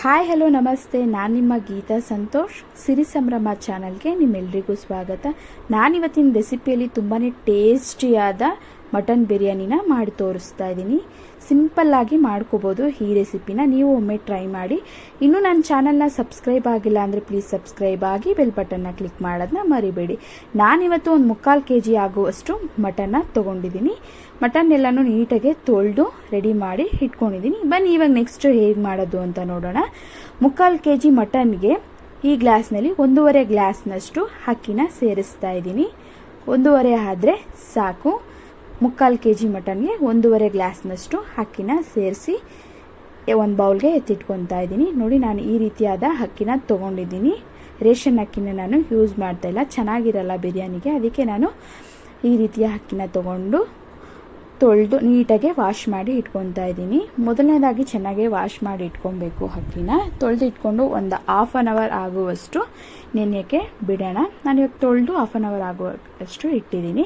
Hi hello ನಮಸ್ತೆ ನಾನು ನಿಮ್ಮ ಗೀತಾ ಸಂತೋಷ್. ಸಿರಿ ಸಂಭ್ರಮ ಚಾನಲ್ಗೆ ನಿಮ್ಮೆಲ್ರಿಗೂ ಸ್ವಾಗತ. ನಾನಿವತ್ತಿನ ರೆಸಿಪಿಯಲ್ಲಿ ತುಂಬಾ ಟೇಸ್ಟಿಯಾದ ಮಟನ್ ಬಿರಿಯಾನಿನ ಮಾಡಿ ತೋರಿಸ್ತಾ ಇದ್ದೀನಿ ಸಿಂಪಲ್ಲಾಗಿ ಮಾಡ್ಕೋಬೋದು ಈ ರೆಸಿಪಿನ. ನೀವು ಒಮ್ಮೆ ಟ್ರೈ ಮಾಡಿ. ಇನ್ನೂ ನನ್ನ ಚಾನಲ್ನ ಸಬ್ಸ್ಕ್ರೈಬ್ ಆಗಿಲ್ಲ ಅಂದರೆ ಪ್ಲೀಸ್ ಸಬ್ಸ್ಕ್ರೈಬ್ ಆಗಿ ಬೆಲ್ ಬಟನ್ನ ಕ್ಲಿಕ್ ಮಾಡೋದನ್ನ ಮರಿಬೇಡಿ. ನಾನಿವತ್ತು ಒಂದು ಮುಕ್ಕಾಲು ಕೆ ಜಿ ಆಗುವಷ್ಟು ಮಟನ್ನ ತೊಗೊಂಡಿದ್ದೀನಿ. ಮಟನ್ ಎಲ್ಲನೂ ನೀಟಾಗಿ ತೊಳೆದು ರೆಡಿ ಮಾಡಿ ಇಟ್ಕೊಂಡಿದ್ದೀನಿ. ಬನ್ನಿ, ಇವಾಗ ನೆಕ್ಸ್ಟ್ ಹೇಗೆ ಮಾಡೋದು ಅಂತ ನೋಡೋಣ. ಮುಕ್ಕಾಲು ಕೆ ಜಿ ಮಟನ್ಗೆ ಈ ಗ್ಲಾಸ್ನಲ್ಲಿ ಒಂದೂವರೆ ಗ್ಲಾಸ್ನಷ್ಟು ಅಕ್ಕಿನ ಸೇರಿಸ್ತಾ ಇದ್ದೀನಿ. ಒಂದೂವರೆ ಆದರೆ ಸಾಕು. ಮುಕ್ಕಾಲು ಕೆ ಜಿ ಮಟನ್ಗೆ ಒಂದೂವರೆ ಗ್ಲಾಸ್ನಷ್ಟು ಅಕ್ಕಿನ ಸೇರಿಸಿ ಒಂದು ಬೌಲ್ಗೆ ಎತ್ತಿಟ್ಕೊತಾ ಇದ್ದೀನಿ. ನೋಡಿ, ನಾನು ಈ ರೀತಿಯಾದ ಅಕ್ಕಿನ ತೊಗೊಂಡಿದ್ದೀನಿ. ರೇಷನ್ ಅಕ್ಕಿನ ನಾನು ಯೂಸ್ ಮಾಡ್ತಾ ಇಲ್ಲ. ಚೆನ್ನಾಗಿರಲ್ಲ ಬಿರಿಯಾನಿಗೆ. ಅದಕ್ಕೆ ನಾನು ಈ ರೀತಿಯ ಅಕ್ಕಿನ ತೊಗೊಂಡು ತೊಳೆದು ನೀಟಾಗಿ ವಾಶ್ ಮಾಡಿ ಇಟ್ಕೊತಾ ಇದ್ದೀನಿ. ಮೊದಲನೇದಾಗಿ ಚೆನ್ನಾಗಿ ವಾಶ್ ಮಾಡಿ ಇಟ್ಕೊಬೇಕು ಅಕ್ಕಿನ ತೊಳೆದು ಇಟ್ಕೊಂಡು ಒಂದು ಹಾಫ್ ಆನ್ ಅವರ್ ಆಗುವಷ್ಟು ನೆನೆಯೋಕ್ಕೆ ಬಿಡೋಣ. ನಾನು ಇವಾಗ ತೊಳೆದು ಹಾಫ್ ಆನ್ ಅವರ್ ಆಗುವಷ್ಟು ಇಟ್ಟಿದ್ದೀನಿ.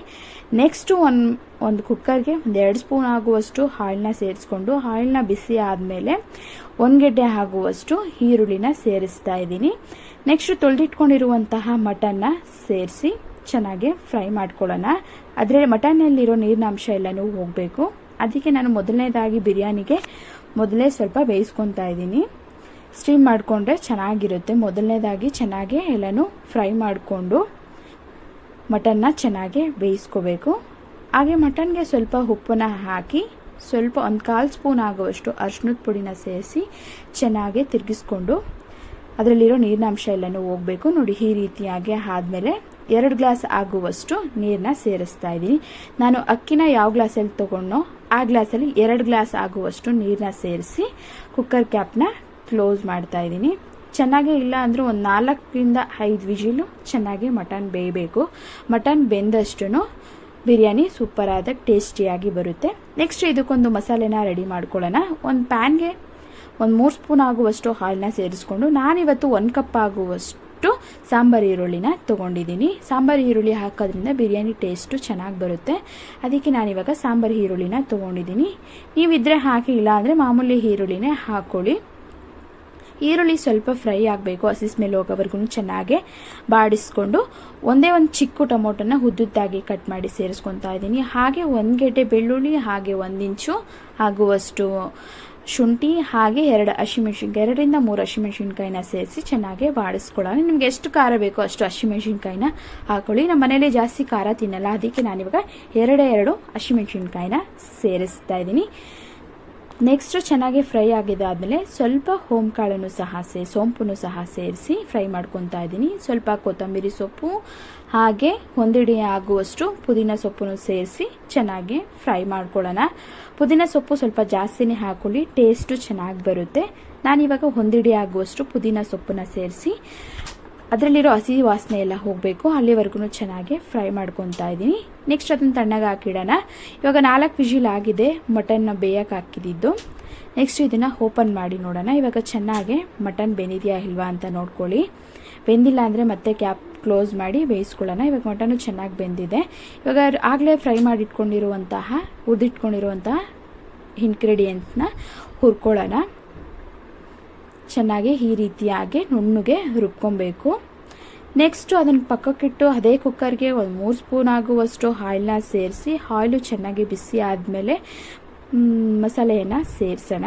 ನೆಕ್ಸ್ಟು ಒಂದು ಒಂದು ಕುಕ್ಕರ್ಗೆ ಒಂದು ಎರಡು ಸ್ಪೂನ್ ಆಗುವಷ್ಟು ಹಾಳನ್ನ ಸೇರಿಸ್ಕೊಂಡು ಹಾಳನ್ನ ಬಿಸಿ ಆದಮೇಲೆ ಒಂದು ಗಡ್ಡೆ ಆಗುವಷ್ಟು ಈರುಳ್ಳಿನ ಸೇರಿಸ್ತಾ ಇದ್ದೀನಿ. ನೆಕ್ಸ್ಟ್ ತೊಳೆದಿಟ್ಕೊಂಡಿರುವಂತಹ ಮಟನ್ನ ಸೇರಿಸಿ ಚೆನ್ನಾಗಿ ಫ್ರೈ ಮಾಡ್ಕೊಳ್ಳೋಣ. ಆದರೆ ಮಟನಲ್ಲಿರೋ ನೀರಿನ ಅಂಶ ಎಲ್ಲನೂ ಹೋಗಬೇಕು. ಅದಕ್ಕೆ ನಾನು ಮೊದಲನೇದಾಗಿ ಬಿರಿಯಾನಿಗೆ ಮೊದಲೇ ಸ್ವಲ್ಪ ಬೇಯಿಸ್ಕೊತಾ ಇದ್ದೀನಿ. ಸ್ಟೀಮ್ ಮಾಡಿಕೊಂಡ್ರೆ ಚೆನ್ನಾಗಿರುತ್ತೆ. ಮೊದಲನೇದಾಗಿ ಚೆನ್ನಾಗಿ ಎಲ್ಲನೂ ಫ್ರೈ ಮಾಡಿಕೊಂಡು ಮಟನ್ನ ಚೆನ್ನಾಗಿ ಬೇಯಿಸ್ಕೋಬೇಕು. ಹಾಗೆ ಮಟನ್ಗೆ ಸ್ವಲ್ಪ ಉಪ್ಪನ್ನ ಹಾಕಿ ಸ್ವಲ್ಪ ಒಂದು ಕಾಲು ಸ್ಪೂನ್ ಆಗುವಷ್ಟು ಅರ್ಶಿನದ ಪುಡಿನ ಸೇರಿಸಿ ಚೆನ್ನಾಗಿ ತಿರುಗಿಸ್ಕೊಂಡು ಅದರಲ್ಲಿರೋ ನೀರಿನ ಅಂಶ ಎಲ್ಲನೂ ಹೋಗಬೇಕು. ನೋಡಿ ಈ ರೀತಿಯಾಗಿ ಆದಮೇಲೆ ಎರಡು ಗ್ಲಾಸ್ ಆಗುವಷ್ಟು ನೀರನ್ನ ಸೇರಿಸ್ತಾ ಇದ್ದೀನಿ. ನಾನು ಅಕ್ಕಿನ ಯಾವ ಗ್ಲಾಸಲ್ಲಿ ತೊಗೊಂಡೋ ಆ ಗ್ಲಾಸಲ್ಲಿ ಎರಡು ಗ್ಲಾಸ್ ಆಗುವಷ್ಟು ನೀರನ್ನ ಸೇರಿಸಿ ಕುಕ್ಕರ್ ಕ್ಯಾಪ್ನ ಕ್ಲೋಸ್ ಮಾಡ್ತಾ ಇದ್ದೀನಿ. ಚೆನ್ನಾಗೇ ಇಲ್ಲ ಅಂದರೆ ಒಂದು ನಾಲ್ಕರಿಂದ ಐದು ವಿಜಿಲು ಚೆನ್ನಾಗಿ ಮಟನ್ ಬೇಯಬೇಕು. ಮಟನ್ ಬೆಂದಷ್ಟು ಬಿರಿಯಾನಿ ಸೂಪರ್ ಆದ ಟೇಸ್ಟಿಯಾಗಿ ಬರುತ್ತೆ. ನೆಕ್ಸ್ಟ್ ಇದಕ್ಕೊಂದು ಮಸಾಲೆನ ರೆಡಿ ಮಾಡ್ಕೊಳ್ಳೋಣ. ಒಂದು ಪ್ಯಾನ್ಗೆ ಒಂದು ಮೂರು ಸ್ಪೂನ್ ಆಗುವಷ್ಟು ಹಾಲನ್ನ ಸೇರಿಸ್ಕೊಂಡು ನಾನಿವತ್ತು ಒಂದು ಕಪ್ ಆಗುವಷ್ಟು ಸಾಂಬಾರು ಈರುಳ್ಳಿನ ತೊಗೊಂಡಿದ್ದೀನಿ. ಸಾಂಬಾರು ಈರುಳ್ಳಿ ಹಾಕೋದ್ರಿಂದ ಬಿರಿಯಾನಿ ಟೇಸ್ಟು ಚೆನ್ನಾಗಿ ಬರುತ್ತೆ. ಅದಕ್ಕೆ ನಾನಿವಾಗ ಸಾಂಬಾರು ಈರುಳ್ಳಿನ ತೊಗೊಂಡಿದ್ದೀನಿ. ನೀವಿದ್ರೆ ಹಾಕಿ ಇಲ್ಲ ಅಂದರೆ ಮಾಮೂಲಿ ಈರುಳ್ಳಿನೇ ಹಾಕ್ಕೊಳ್ಳಿ ಈರುಳ್ಳಿ ಸ್ವಲ್ಪ ಫ್ರೈ ಆಗಬೇಕು. ಹಸಿ ಸ್ಮೆಲ್ ಹೋಗೋವರೆಗೂ ಚೆನ್ನಾಗಿ ಬಾಡಿಸ್ಕೊಂಡು ಒಂದೇ ಒಂದು ಚಿಕ್ಕ ಟೊಮೊಟೊನ ಉದ್ದುದ್ದಾಗಿ ಕಟ್ ಮಾಡಿ ಸೇರಿಸ್ಕೊತಾ ಇದ್ದೀನಿ. ಹಾಗೆ ಒಂದು ಗೆಡ್ಡೆ ಬೆಳ್ಳುಳ್ಳಿ, ಹಾಗೆ ಒಂದು ಇಂಚು ಆಗುವಷ್ಟು ಶುಂಠಿ, ಹಾಗೆ ಎರಡು ಹಸಿಮೆಣಸಿನ ಎರಡರಿಂದ ಮೂರು ಹಸಿಮೆಣಸಿನ್ಕಾಯಿನ ಸೇರಿಸಿ ಚೆನ್ನಾಗಿ ಬಾಡಿಸ್ಕೊಳ್ಳೋಣ. ನಿಮ್ಗೆ ಎಷ್ಟು ಖಾರ ಬೇಕೋ ಅಷ್ಟು ಹಸಿಮೆಣಸಿನ್ಕಾಯಿನ ಹಾಕೊಳ್ಳಿ. ನಮ್ಮ ಮನೇಲಿ ಜಾಸ್ತಿ ಖಾರ ತಿನ್ನಲ್ಲ. ಅದಕ್ಕೆ ನಾನಿವಾಗ ಎರಡೇ ಎರಡು ಹಸಿಮೆಣಸಿನ್ಕಾಯಿನ ಸೇರಿಸ್ತಾ ಇದ್ದೀನಿ. ನೆಕ್ಸ್ಟ್ ಚೆನ್ನಾಗಿ ಫ್ರೈ ಆಗಿದಾದ್ಮೇಲೆ ಸ್ವಲ್ಪ ಹೋಮ್ ಕಾಳನ್ನು ಸಹ ಸೇ ಸೋಂಪನ್ನು ಸಹ ಸೇರಿಸಿ ಫ್ರೈ ಮಾಡ್ಕೊತಾ ಇದ್ದೀನಿ. ಸ್ವಲ್ಪ ಕೊತ್ತಂಬರಿ ಸೊಪ್ಪು, ಹಾಗೆ ಒಂದಿಡಿ ಆಗುವಷ್ಟು ಪುದೀನ ಸೊಪ್ಪನ್ನು ಸೇರಿಸಿ ಚೆನ್ನಾಗಿ ಫ್ರೈ ಮಾಡ್ಕೊಳ್ಳೋಣ. ಪುದೀನ ಸೊಪ್ಪು ಸ್ವಲ್ಪ ಜಾಸ್ತಿನೇ ಹಾಕೊಳ್ಳಿ ಟೇಸ್ಟು ಚೆನ್ನಾಗಿ ಬರುತ್ತೆ. ನಾನಿವಾಗ ಒಂದಿಡಿ ಆಗುವಷ್ಟು ಪುದೀನ ಸೊಪ್ಪನ್ನ ಸೇರಿಸಿ ಅದರಲ್ಲಿರೋ ಹಸಿ ವಾಸನೆ ಎಲ್ಲ ಹೋಗಬೇಕು, ಅಲ್ಲಿವರೆಗೂ ಚೆನ್ನಾಗಿ ಫ್ರೈ ಮಾಡ್ಕೊತಾ ಇದ್ದೀನಿ. ನೆಕ್ಸ್ಟ್ ಅದನ್ನು ತಣ್ಣಗೆ ಹಾಕಿಡೋಣ. ಇವಾಗ ನಾಲ್ಕು ವಿಜಿಲ್ ಆಗಿದೆ ಮಟನ್ನ ಬೇಯಕ್ಕೆ ಹಾಕಿದ್ದು ನೆಕ್ಸ್ಟ್ ಇದನ್ನು ಓಪನ್ ಮಾಡಿ ನೋಡೋಣ. ಇವಾಗ ಚೆನ್ನಾಗಿ ಮಟನ್ ಬೆಂದಿದೆಯಾ ಇಲ್ವಾ ಅಂತ ನೋಡ್ಕೊಳ್ಳಿ. ಬೆಂದಿಲ್ಲ ಅಂದರೆ ಮತ್ತೆ ಕ್ಯಾಪ್ ಕ್ಲೋಸ್ ಮಾಡಿ ಬೇಯಿಸ್ಕೊಳ್ಳೋಣ. ಇವಾಗ ಮಟನು ಚೆನ್ನಾಗಿ ಬೆಂದಿದೆ. ಇವಾಗ ಆಗಲೇ ಫ್ರೈ ಮಾಡಿಟ್ಕೊಂಡಿರುವಂತಹ ಹುರಿದಿಟ್ಕೊಂಡಿರುವಂತಹ ಇನ್ಗ್ರೀಡಿಯೆಂಟ್ಸ್ನ ಹುರ್ಕೊಳ್ಳೋಣ. ಚೆನ್ನಾಗಿ ಈ ರೀತಿಯಾಗಿ ನುಣ್ಣಗೆ ರುಬ್ಕೊಬೇಕು. ನೆಕ್ಸ್ಟು ಅದನ್ನು ಪಕ್ಕಕ್ಕಿಟ್ಟು ಅದೇ ಕುಕ್ಕರ್ಗೆ ಒಂದು ಮೂರು ಸ್ಪೂನ್ ಆಗುವಷ್ಟು ಆಯಿಲ್ನ ಸೇರಿಸಿ ಆಯಿಲು ಚೆನ್ನಾಗಿ ಬಿಸಿ ಆದಮೇಲೆ ಮಸಾಲೆಯನ್ನು ಸೇರಿಸೋಣ.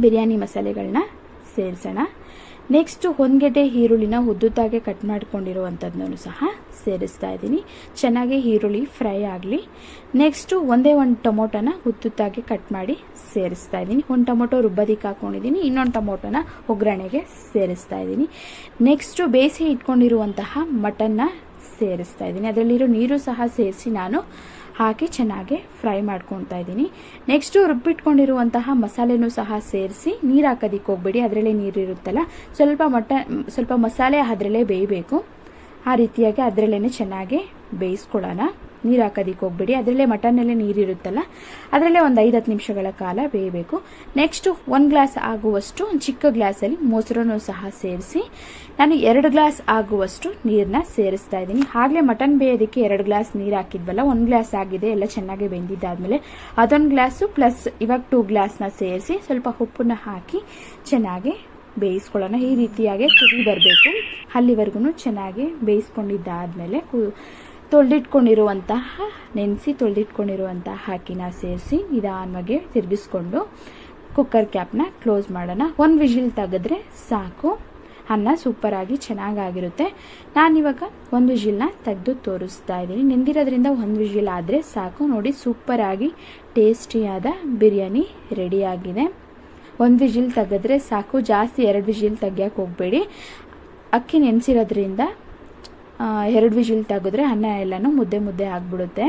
ಬಿರಿಯಾನಿ ಮಸಾಲೆಗಳನ್ನ ಸೇರಿಸೋಣ. ನೆಕ್ಸ್ಟ್ ಒಂದ್ಗೆಡ್ಡೆ ಈರುಳ್ಳಿನ ಉದ್ದುತ್ತಾಗೆ ಕಟ್ ಮಾಡ್ಕೊಂಡಿರುವಂಥದ್ದನ್ನು ಸಹ ಸೇರಿಸ್ತಾ ಇದ್ದೀನಿ. ಚೆನ್ನಾಗಿ ಈರುಳ್ಳಿ ಫ್ರೈ ಆಗಲಿ. ನೆಕ್ಸ್ಟು ಒಂದೇ ಒಂದು ಟೊಮೊಟೊನ ಉದ್ದುತ್ತಾಗಿ ಕಟ್ ಮಾಡಿ ಸೇರಿಸ್ತಾ ಇದ್ದೀನಿ. ಒಂದು ಟೊಮೊಟೊ ರುಬ್ಬದಿಕ್ಕೆ ಹಾಕ್ಕೊಂಡಿದ್ದೀನಿ ಇನ್ನೊಂದು ಟೊಮೊಟೊನ ಒಗ್ಗರಣೆಗೆ ಸೇರಿಸ್ತಾ ಇದ್ದೀನಿ. ನೆಕ್ಸ್ಟು ಬೇಯಿಸಿ ಇಟ್ಕೊಂಡಿರುವಂತಹ ಮಟನ್ನ ಸೇರಿಸ್ತಾ ಇದ್ದೀನಿ. ಅದರಲ್ಲಿರೋ ನೀರು ಸಹ ಸೇರಿಸಿ ನಾನು ಹಾಕಿ ಚೆನ್ನಾಗಿ ಫ್ರೈ ಮಾಡ್ಕೊತಾ ಇದ್ದೀನಿ. ನೆಕ್ಸ್ಟು ರುಬ್ಬಿಟ್ಕೊಂಡಿರುವಂತಹ ಮಸಾಲೆನೂ ಸಹ ಸೇರಿಸಿ ನೀರು ಹಾಕೋದಿಕ್ಕೆ ಹೋಗ್ಬೇಡಿ, ಅದರಲ್ಲೇ ನೀರು ಇರುತ್ತಲ್ಲ, ಸ್ವಲ್ಪ ಮಟ ಸ್ವಲ್ಪ ಮಸಾಲೆ ಅದರಲ್ಲೇ ಬೇಯಬೇಕು. ಆ ರೀತಿಯಾಗಿ ಅದರಲ್ಲೇ ಚೆನ್ನಾಗಿ ಬೇಯಿಸ್ಕೊಳ್ಳೋಣ. ನೀರು ಹಾಕೋದಿಕ್ಕೆ ಹೋಗ್ಬೇಡಿ. ಅದರಲ್ಲೇ ಮಟನ್ನಲ್ಲೇ ನೀರಿರುತ್ತಲ್ಲ, ಅದರಲ್ಲೇ ಒಂದು ಐದು ಹತ್ತು ನಿಮಿಷಗಳ ಕಾಲ ಬೇಯಬೇಕು. ನೆಕ್ಸ್ಟ್ ಒಂದು ಗ್ಲಾಸ್ ಆಗುವಷ್ಟು ಚಿಕ್ಕ ಗ್ಲಾಸಲ್ಲಿ ಮೊಸರನ್ನು ಸಹ ಸೇರಿಸಿ, ನಾನು ಎರಡು ಗ್ಲಾಸ್ ಆಗುವಷ್ಟು ನೀರನ್ನ ಸೇರಿಸ್ತಾ ಇದ್ದೀನಿ. ಆಗಲೇ ಮಟನ್ ಬೇಯೋದಕ್ಕೆ ಎರಡು ಗ್ಲಾಸ್ ನೀರು ಹಾಕಿದ್ವಲ್ಲ, ಒಂದು ಗ್ಲಾಸ್ ಆಗಿದೆ, ಎಲ್ಲ ಚೆನ್ನಾಗಿ ಬೆಂದಿದ್ದಾದಮೇಲೆ ಅದೊಂದು ಗ್ಲಾಸು, ಪ್ಲಸ್ ಇವಾಗ ಟೂ ಗ್ಲಾಸ್ನ ಸೇರಿಸಿ ಸ್ವಲ್ಪ ಉಪ್ಪನ್ನ ಹಾಕಿ ಚೆನ್ನಾಗಿ ಬೇಯಿಸ್ಕೊಳ್ಳೋಣ. ಈ ರೀತಿಯಾಗಿ ಕುದಿ ಬರಬೇಕು. ಅಲ್ಲಿವರೆಗೂ ಚೆನ್ನಾಗಿ ಬೇಯಿಸ್ಕೊಂಡಿದ್ದಾದಮೇಲೆ ಕು ತೊಳೆದಿಟ್ಕೊಂಡಿರುವಂತಹ, ನೆನೆಸಿ ತೊಳೆದಿಟ್ಕೊಂಡಿರುವಂತಹ ಹಾಕಿನ ಸೇರಿಸಿ ನಿಧಾನವಾಗಿ ತಿರುಗಿಸ್ಕೊಂಡು ಕುಕ್ಕರ್ ಕ್ಯಾಪ್ನ ಕ್ಲೋಸ್ ಮಾಡೋಣ. ಒಂದು ವಿಜಿಲ್ ತೆಗೆದ್ರೆ ಸಾಕು. ಅನ್ನ ಸೂಪರಾಗಿ ಚೆನ್ನಾಗಾಗಿರುತ್ತೆ. ನಾನಿವಾಗ ಒಂದು ವಿಜಿಲ್ನ ತೆಗೆದು ತೋರಿಸ್ತಾ ಇದ್ದೀನಿ. ನೆಂದಿರೋದ್ರಿಂದ ಒಂದು ವಿಜಿಲ್ ಆದರೆ ಸಾಕು. ನೋಡಿ ಸೂಪರಾಗಿ ಟೇಸ್ಟಿಯಾದ ಬಿರಿಯಾನಿ ರೆಡಿಯಾಗಿದೆ ಒಂದು ವಿಜಿಲ್ ತೆಗೆದ್ರೆ ಸಾಕು. ಜಾಸ್ತಿ ಎರಡು ವಿಜಿಲ್ ತೆಗಿಯೋಕೆ ಹೋಗಬೇಡಿ. ಅಕ್ಕಿ ನೆನೆಸಿರೋದ್ರಿಂದ ಎರಡು ವಿಜಿಲ್ ತೆಗೆದ್ರೆ ಅನ್ನ ಎಲ್ಲನೂ ಮುದ್ದೆ ಮುದ್ದೆ ಆಗಿಬಿಡುತ್ತೆ.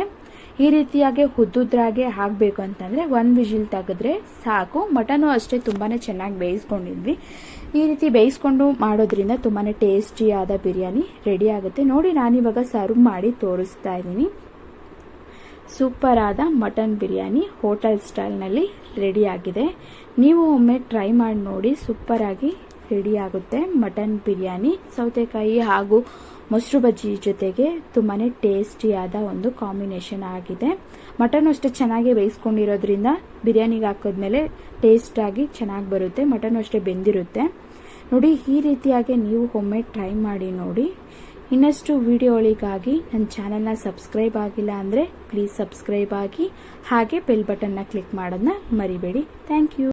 ಈ ರೀತಿಯಾಗಿ ಹುದ್ದುದ್ರಾಗೆ ಆಗಬೇಕು ಅಂತಂದರೆ ಒಂದು ವಿಜಿಲ್ ತೆಗೆದ್ರೆ ಸಾಕು. ಮಟನು ಅಷ್ಟೇ ತುಂಬಾ ಚೆನ್ನಾಗಿ ಬೇಯಿಸ್ಕೊಂಡಿದ್ವಿ. ಈ ರೀತಿ ಬೇಯಿಸ್ಕೊಂಡು ಮಾಡೋದ್ರಿಂದ ತುಂಬಾ ಟೇಸ್ಟಿಯಾದ ಬಿರಿಯಾನಿ ರೆಡಿ ಆಗುತ್ತೆ. ನೋಡಿ, ನಾನಿವಾಗ ಸರ್ವ್ ಮಾಡಿ ತೋರಿಸ್ತಾ ಇದ್ದೀನಿ. ಸೂಪರ್ ಆದ ಮಟನ್ ಬಿರಿಯಾನಿ ಹೋಟೆಲ್ ಸ್ಟೈಲ್ನಲ್ಲಿ ರೆಡಿ ಆಗಿದೆ ನೀವು ಒಮ್ಮೆ ಟ್ರೈ ಮಾಡಿ ನೋಡಿ ಸೂಪರಾಗಿ ರೆಡಿ ಆಗುತ್ತೆ ಮಟನ್ ಬಿರಿಯಾನಿ. ಸೌತೆಕಾಯಿ ಹಾಗೂ ಮೊಸರು ಬಜ್ಜಿ ಜೊತೆಗೆ ತುಂಬಾ ಟೇಸ್ಟಿಯಾದ ಒಂದು ಕಾಂಬಿನೇಷನ್ ಆಗಿದೆ. ಮಟನ್ ಅಷ್ಟೇ ಚೆನ್ನಾಗಿ ಬೇಯಿಸ್ಕೊಂಡಿರೋದ್ರಿಂದ ಬಿರಿಯಾನಿಗೆ ಹಾಕಿದ್ಮೇಲೆ ಟೇಸ್ಟಾಗಿ ಚೆನ್ನಾಗಿ ಬರುತ್ತೆ, ಮಟನ್ ಅಷ್ಟೇ ಬೆಂದಿರುತ್ತೆ. ನೋಡಿ, ಈ ರೀತಿಯಾಗಿ ನೀವು ಒಮ್ಮೆ ಟ್ರೈ ಮಾಡಿ ನೋಡಿ ಇನ್ನಷ್ಟು ವಿಡಿಯೋಗಳಿಗಾಗಿ ನನ್ನ ಚಾನಲ್ನ ಸಬ್ಸ್ಕ್ರೈಬ್ ಆಗಿಲ್ಲ ಅಂದರೆ ಪ್ಲೀಸ್ ಸಬ್ಸ್ಕ್ರೈಬ್ ಆಗಿ ಹಾಗೆ ಬೆಲ್ ಬಟನ್ನ ಕ್ಲಿಕ್ ಮಾಡೋದನ್ನ ಮರಿಬೇಡಿ. Thank you